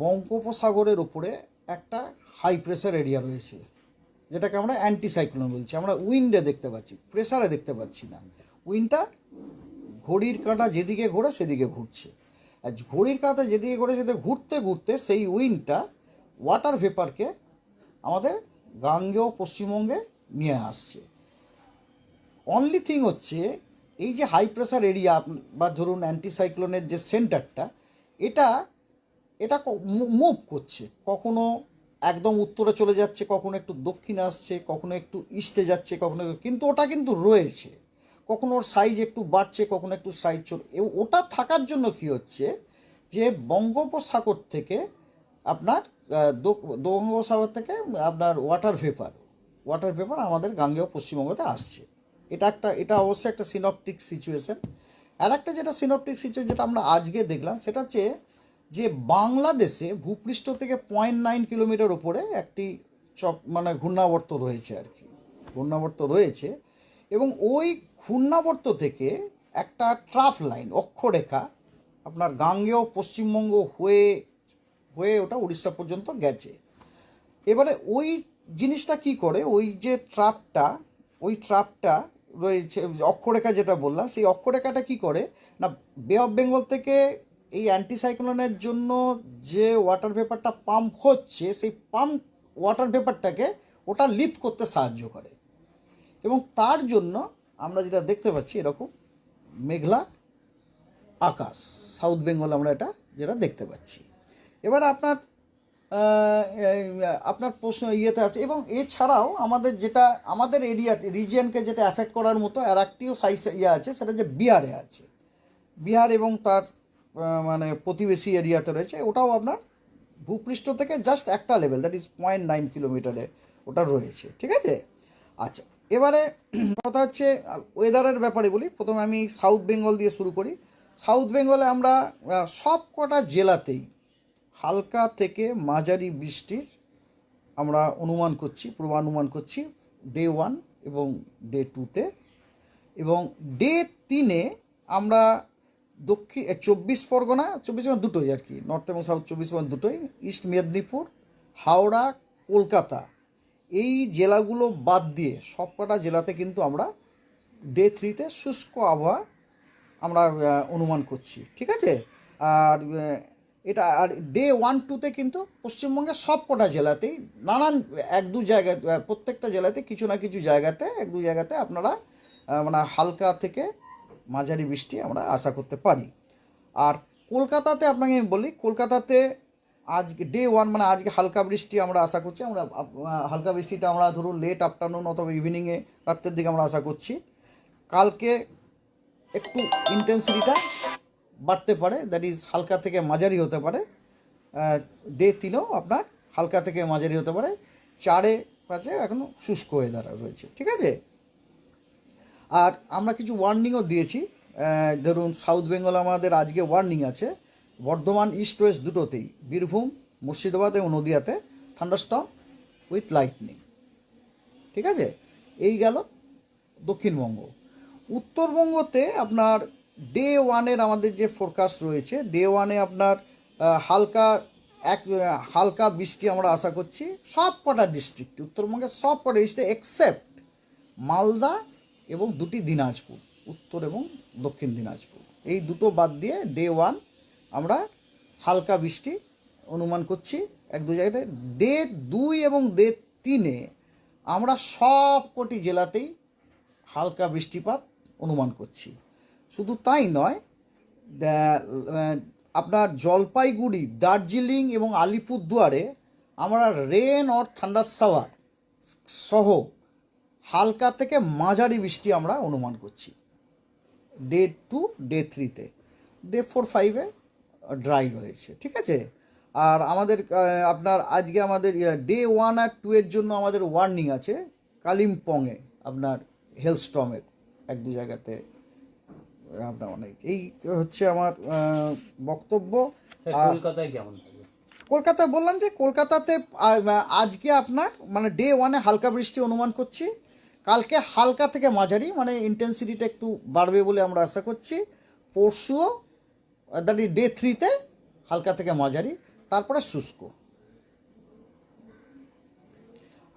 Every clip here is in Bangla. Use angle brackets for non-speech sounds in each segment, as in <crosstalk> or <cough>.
বঙ্গোপসাগরের ওপরে একটা হাই প্রেসার এরিয়া রয়েছে, যেটাকে আমরা অ্যান্টিসাইক্লোন বলছি। আমরা উইন্ডে দেখতে পাচ্ছি প্রেসারে দেখতে পাচ্ছি না। উইন্ডটা ঘড়ির কাঁটা যেদিকে ঘোরে সেদিকে ঘুরছে। আর ঘড়ির কাঁটা যেদিকে ঘোরে সেদিকে ঘুরতে ঘুরতে সেই উইন্ডটা ওয়াটার ভেপারকে আমাদের গাঙ্গেয় পশ্চিমবঙ্গে নিয়ে আসছে। অনলি থিং হচ্ছে, এই যে হাই প্রেসার এরিয়া বা ধরুন অ্যান্টিসাইক্লোনের যে সেন্টারটা এটা এটা মুভ করছে। কখনো একদম উত্তরে চলে যাচ্ছে, কখনো একটু দক্ষিণে আসছে, কখনো একটু ইস্টে যাচ্ছে, কখনো কিন্তু ওটা কিন্তু রয়েছে। কখনো ওর সাইজ একটু বাড়ছে, কখনো একটু সাইজ চলে ওটা থাকার জন্য কি হচ্ছে যে বঙ্গোপসাগর থেকে আপনার বঙ্গোপসাগর থেকে আপনার ওয়াটার ভেপার ওয়াটার ভেপার আমাদের গাঙ্গেয় পশ্চিমবঙ্গতে আসছে। এটা একটা, এটা অবশ্যই একটা সিনপটিক সিচুয়েশন আর একটা যেটা সিনপটিক সিচুয়েশন যেটা আমরা আজকে দেখলাম, সেটা হচ্ছে যে বাংলাদেশে ভূপৃষ্ঠ থেকে পয়েন্ট নাইন কিলোমিটার উপরে একটি চক মানে ঘূর্ণাবর্ত রয়েছে আর কি। ঘূর্ণাবর্ত রয়েছে এবং ওই ঘূর্ণাবর্ত থেকে একটা ট্রাফ লাইন অক্ষরেখা আপনার গাঙ্গেয় পশ্চিমবঙ্গ হয়ে হয়ে ওটা উড়িষ্যা পর্যন্ত গেছে। এবারে ওই জিনিসটা কি করে? ওই যে ট্রাপটা ওই ট্রাপটা রয়েছে, অক্ষরেখা যেটা বললাম, সেই অক্ষরেখাটা কি করে? না বে অফ বেঙ্গল থেকে এই অ্যান্টিসাইক্লোনের জন্য যে ওয়াটার ভেপারটা পাম্প হচ্ছে, সেই পাম্প ওয়াটার ভেপারটাকে ওটা লিফট করতে সাহায্য করে। এবং তার জন্য আমরা যেটা দেখতে পাচ্ছি, এরকম মেঘলা আকাশ সাউথ বেঙ্গল আমরা এটা যেটা দেখতে পাচ্ছি। এবার আপনার আপনার প্রশ্ন ইয়েতে আছে, এবং এছাড়াও আমাদের যেটা, আমাদের এরিয়াতে রিজিয়নকে যেটা অ্যাফেক্ট করার মতো আর একটিও সাইজ ইয়ে আছে, সেটা যে বিহারে আছে। বিহার এবং তার মানে প্রতিবেশী এরিয়াতে রয়েছে, ওটাও আপনার ভূপৃষ্ঠ থেকে জাস্ট একটা level that is point nine কিলোমিটারে ওটা রয়েছে, ঠিক আছে? আচ্ছা এবারে <clears throat> কথা হচ্ছে ওয়েদারের ব্যাপারে বলি, প্রথমে আমি সাউথ বেঙ্গল দিয়ে শুরু করি। সাউথ বেঙ্গলে আমরা সব কটা জেলাতেই হালকা থেকে মাঝারি বৃষ্টির আমরা অনুমান করছি, পূর্বানুমান করছি ডে ওয়ান এবং ডে টুতে এবং ডে তিনে আমরা দক্ষিণ চব্বিশ পরগনা চব্বিশ পরগনা দুটোই আর কি, নর্থ এবং সাউথ চব্বিশ পরগনা দুটোই, ইস্ট মেদিনীপুর, হাওড়া, কলকাতা। এই জেলাগুলো বাদ দিয়ে সবকটা জেলাতে কিন্তু আমরা ডে থ্রিতে শুষ্ক আবহাওয়া আমরা অনুমান করছি, ঠিক আছে? আর এটা, আর ডে ওয়ান টুতে কিন্তু পশ্চিমবঙ্গের সব কটা জেলাতেই নানান, এক দু জায়গায় প্রত্যেকটা জেলাতে কিছু না কিছু জায়গাতে, এক দু জায়গাতে আপনারা মানে হালকা থেকে মাঝারি বৃষ্টি আমরা আশা করতে পারি। আর কলকাতাতে আপনাকে আমি বলি, কলকাতাতে আজকে ডে ওয়ান মানে আজকে হালকা বৃষ্টি আমরা আশা করছি। আমরা হালকা বৃষ্টিটা আমরা ধরুন লেট আফটারনুন অথবা ইভিনিংয়ে রাত্রের দিকে আমরা আশা করছি। কালকে একটু ইন্টেন্সিটিটা বাড়তে পারে দ্যাট ইজ হালকা থেকে মাঝারি হতে পারে। ডে তিনেও আপনার হালকা থেকে মাঝারি হতে পারে। চারে পাঁচে এখনও শুষ্ক ওয়েদার রয়েছে, ঠিক আছে? আর আমরা কিছু ওয়ার্নিংও দিয়েছি। ধরুন সাউথ বেঙ্গল আমাদের আজকে ওয়ার্নিং আছে। বর্ধমান ইস্ট ওয়েস্ট দুটোতেই, বীরভূম, মুর্শিদাবাদ এবং নদিয়াতে থান্ডারস্টম উইথ লাইটনিং ঠিক আছে? এই গেল দক্ষিণবঙ্গ। উত্তরবঙ্গতে আপনার ডে ওয়ানের আমাদের যে ফোরকাস্ট রয়েছে ডে ওয়ানে আপনার হালকা এক, হালকা বৃষ্টি আমরা আশা করছি। সব কটা ডিস্ট্রিক্ট উত্তরবঙ্গের সব কটা ডিস্ট্রিক্ট এক্সেপ্ট মালদা এবং দুটি দিনাজপুর, উত্তর এবং দক্ষিণ দিনাজপুর। এই দুটো বাদ দিয়ে ডে ওয়ান আমরা হালকা বৃষ্টি অনুমান করছি এক দু জায়গাতে। ডে দুই এবং ডে তিনে আমরা সব কটি জেলাতেই হালকা বৃষ্টিপাত অনুমান করছি। শুধু তাই নয় আপনার জলপাইগুড়ি, দার্জিলিং এবং আলিপুরদুয়ারে আমরা রেন অর থান্ডার সাওয়ার সহ হালকা থেকে মাঝারি বৃষ্টি আমরা অনুমান করছি। ডে টু ডে থ্রিতে ডে ফোর ফাইভে ড্রাই রয়েছে ঠিক আছে? আর আমাদের আপনার আজকে আমাদের ডে ওয়ান আর টু এর জন্য আমাদের ওয়ার্নিং আছে কালিম্পংয়ে আপনার হেলস্টমের এক দু জায়গাতে। আপনার অনেক এই হচ্ছে আমার বক্তব্য। কলকাতায় কেমন বললাম যে কলকাতাতে আজকে আপনার মানে ডে ওয়ানে হালকা বৃষ্টি অনুমান করছি। কালকে হালকা থেকে মাঝারি মানে ইন্টেন্সিটিটা একটু বাড়বে বলে আমরা আশা করছি। পরশুও দ্যাট ডে থ্রিতে হালকা থেকে মাঝারি, তারপরে শুষ্ক।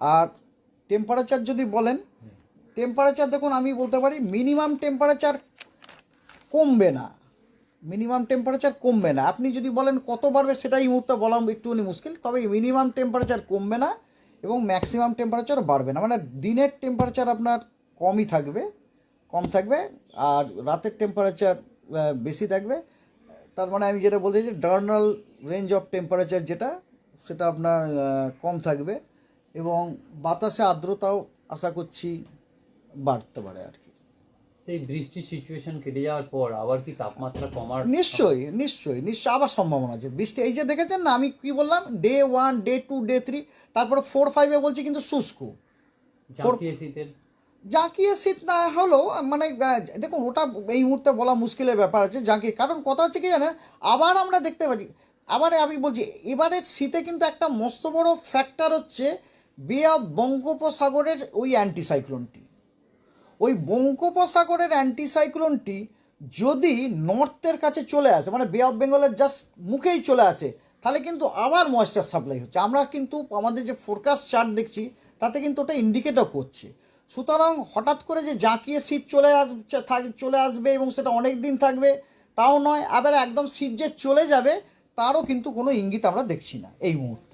আর টেম্পারেচার যদি বলেন টেম্পারেচার দেখুন, আমি বলতে পারি মিনিমাম টেম্পারেচার কমবে না। মিনিমাম টেম্পারেচার কমবে না। আপনি যদি বলেন কত বাড়বে সেটা এই মুহূর্তে বলা একটুখানি মুশকিল, তবে মিনিমাম টেম্পারেচার কমবে না। এবং ম্যাক্সিমাম টেম্পারেচার বাড়বে না। মানে দিনের টেম্পারেচার আপনার কমই থাকবে, কম থাকবে, আর রাতের টেম্পারেচার বেশি থাকবে। তার মানে আমি যেটা বলতে চাই ডার্নাল রেঞ্জ অফ টেম্পারেচার যেটা, সেটা আপনার কম থাকবে এবং বাতাসে আর্দ্রতাও আশা করছি বাড়তে পারে আর কি। সেই বৃষ্টির সিচুয়েশন কেটে যাওয়ার পর আবার কি তাপমাত্রা কমার নিশ্চয়ই নিশ্চয়ই নিশ্চয়ই আবার সম্ভাবনা আছে। বৃষ্টি এই যে দেখেছেন না আমি কি বললাম? Day one day two day three তারপরে ফোর ফাইভে বলছি কিন্তু শুষ্ক। শীতের? জাঁকিয়ে শীত না হলেও মানে দেখুন ওটা এই মুহূর্তে বলা মুশকিলের ব্যাপার আছে জাঁকিয়ে কারণ কথা হচ্ছে কি জানেন আবার আমরা দেখতে পাচ্ছি আবার আমি বলছি এবারের শীতে কিন্তু একটা মস্ত বড় ফ্যাক্টর হচ্ছে বে অফ বঙ্গোপসাগরের ওই অ্যান্টিসাইক্লোনটি ওই বঙ্গোপসাগরের অ্যান্টিসাইক্লোনটি যদি নর্থের কাছে চলে আসে মানে বে অফ বেঙ্গলের জাস্ট মুখেই চলে আসে, তাহলে কিন্তু আবার ময়েশ্চার সাপ্লাই হচ্ছে। আমরা কিন্তু আমাদের যে ফোরকাস্ট চার্ট দেখছি, তাতে কিন্তু ওটা ইন্ডিকেটও করছে। সুতরাং হঠাৎ করে যে জাঁকিয়ে শীত চলে থাক- চলে আসবে এবং সেটা অনেক দিন থাকবে, তাও নয়, আবার একদম শীত যে চলে যাবে, তারও কিন্তু কোনো ইঙ্গিত আমরা দেখছি না এই মুহূর্তে।